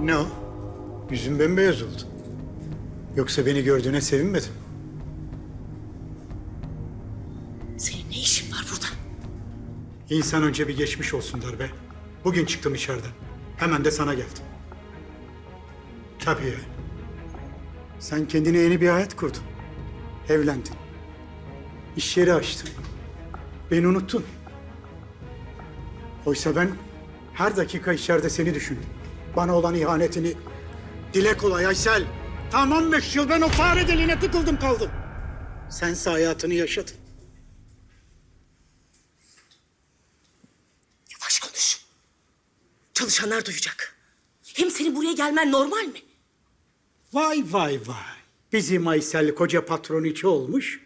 Ne o? Yüzün bembeyaz oldu. Yoksa beni gördüğüne sevinmedin. Senin ne işin var burada? İnsan önce bir geçmiş olsun der be. Bugün çıktım içeriden. Hemen de sana geldim. Tabii ya. Sen kendine yeni bir hayat kurdun. Evlendin. İş yeri açtın. Beni unuttun. Oysa ben her dakika içeride seni düşündüm. Bana olan ihanetini dile kolay Aysel. Tam 15 yıl ben o fare deliğine tıkıldım kaldım. Sense hayatını yaşadın. Yavaş konuş. Çalışanlar duyacak. Hem senin buraya gelmen normal mi? Vay vay vay. Bizim Aysel koca patron içi olmuş.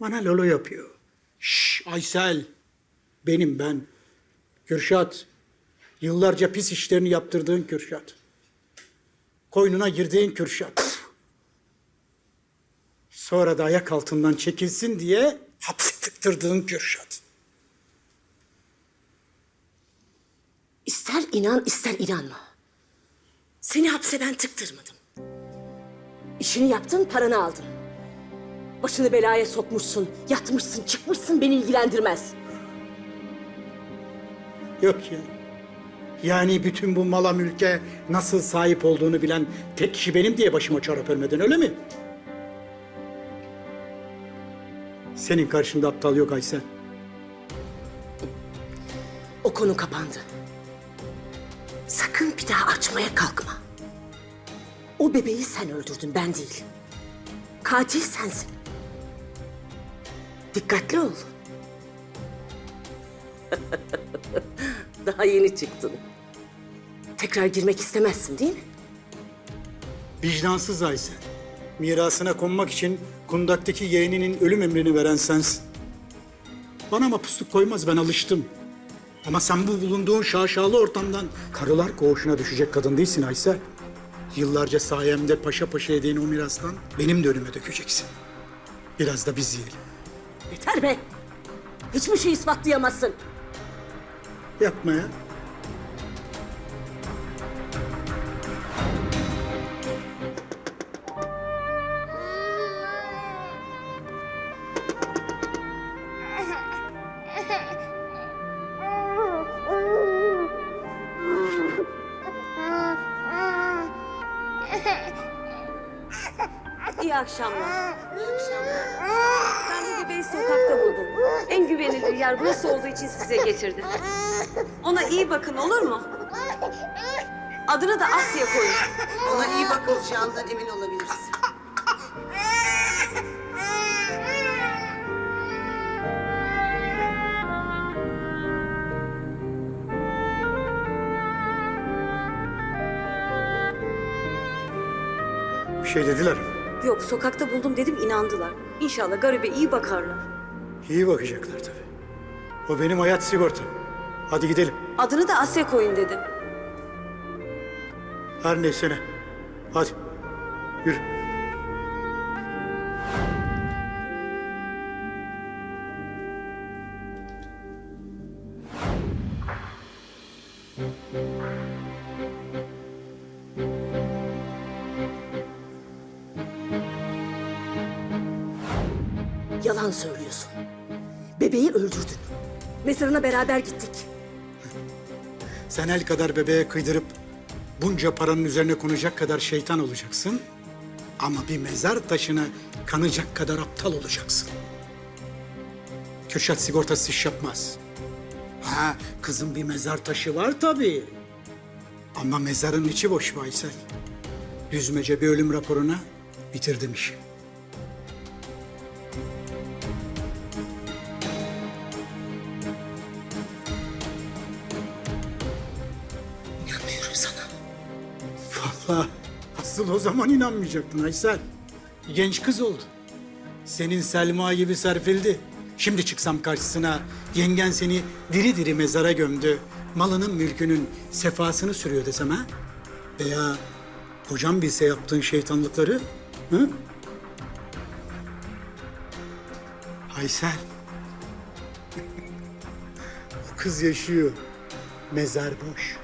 Bana lolo yapıyor. Şş Aysel. Benim ben. Kürşat. Yıllarca pis işlerini yaptırdığın Kürşat. Koynuna girdiğin Kürşat. Sonra da ayak altından çekilsin diye hapse tıktırdığın Kürşat. İster inan ister inanma. Seni hapse ben tıktırmadım. İşini yaptın, paranı aldın. Başını belaya sokmuşsun, yatmışsın, çıkmışsın beni ilgilendirmez. Yok ya. Yani bütün bu mala mülke nasıl sahip olduğunu bilen tek kişi benim diye başıma çorap örmedin öyle mi? Senin karşında aptal yok Aysel. O konu kapandı. Sakın bir daha açmaya kalkma. O bebeği sen öldürdün, ben değil. Katil sensin. Dikkatli ol. daha yeni çıktın. Tekrar girmek istemezsin değil mi? Vicdansız Aysel. Mirasına konmak için kundaktaki yeğeninin ölüm emrini veren sensin. Bana mapusluk koymaz ben alıştım. Ama sen bu bulunduğun şaşalı ortamdan karılar koğuşuna düşecek kadın değilsin Aysel. Yıllarca sayemde paşa paşa yediğin o mirastan benim de önüme dökeceksin. Biraz da biz yiyelim. Yeter be! Hiçbir şey ispatlayamazsın. Yapma ya. İyi akşamlar. İyi akşamlar. Güvenilir yer burası olduğu için size getirdim. Ona iyi bakın olur mu? Adını da Asya koyun. Ona iyi bakılacağından emin olabilirsin. Bir şey dediler mi? Yok sokakta buldum dedim inandılar. İnşallah garibe iyi bakarlar. İyi bakacaklar tabii. O benim hayat sigortam. Hadi gidelim. Adını da Asya koyun dedim. Her neyse ne. Hadi. Yürü. Yalan söylüyorsun. Bebeği öldürdün. Mezarına beraber gittik. Sen el kadar bebeğe kıydırıp bunca paranın üzerine konacak kadar şeytan olacaksın. Ama bir mezar taşına kanacak kadar aptal olacaksın. Kürşat sigortası iş yapmaz. Ha, kızın bir mezar taşı var tabii. Ama mezarın içi boş Baysel. Düzmece bir ölüm raporuna bitirdim işi. Vallahi asıl o zaman inanmayacaktın Aysel. Genç kız oldu. Senin Selma gibi serpildi. Şimdi çıksam karşısına yengen seni diri diri mezara gömdü. Malının mülkünün sefasını sürüyor desem ha? Veya hocam bilse yaptığın şeytanlıkları? Hı? Aysel. o kız yaşıyor. Mezar boş.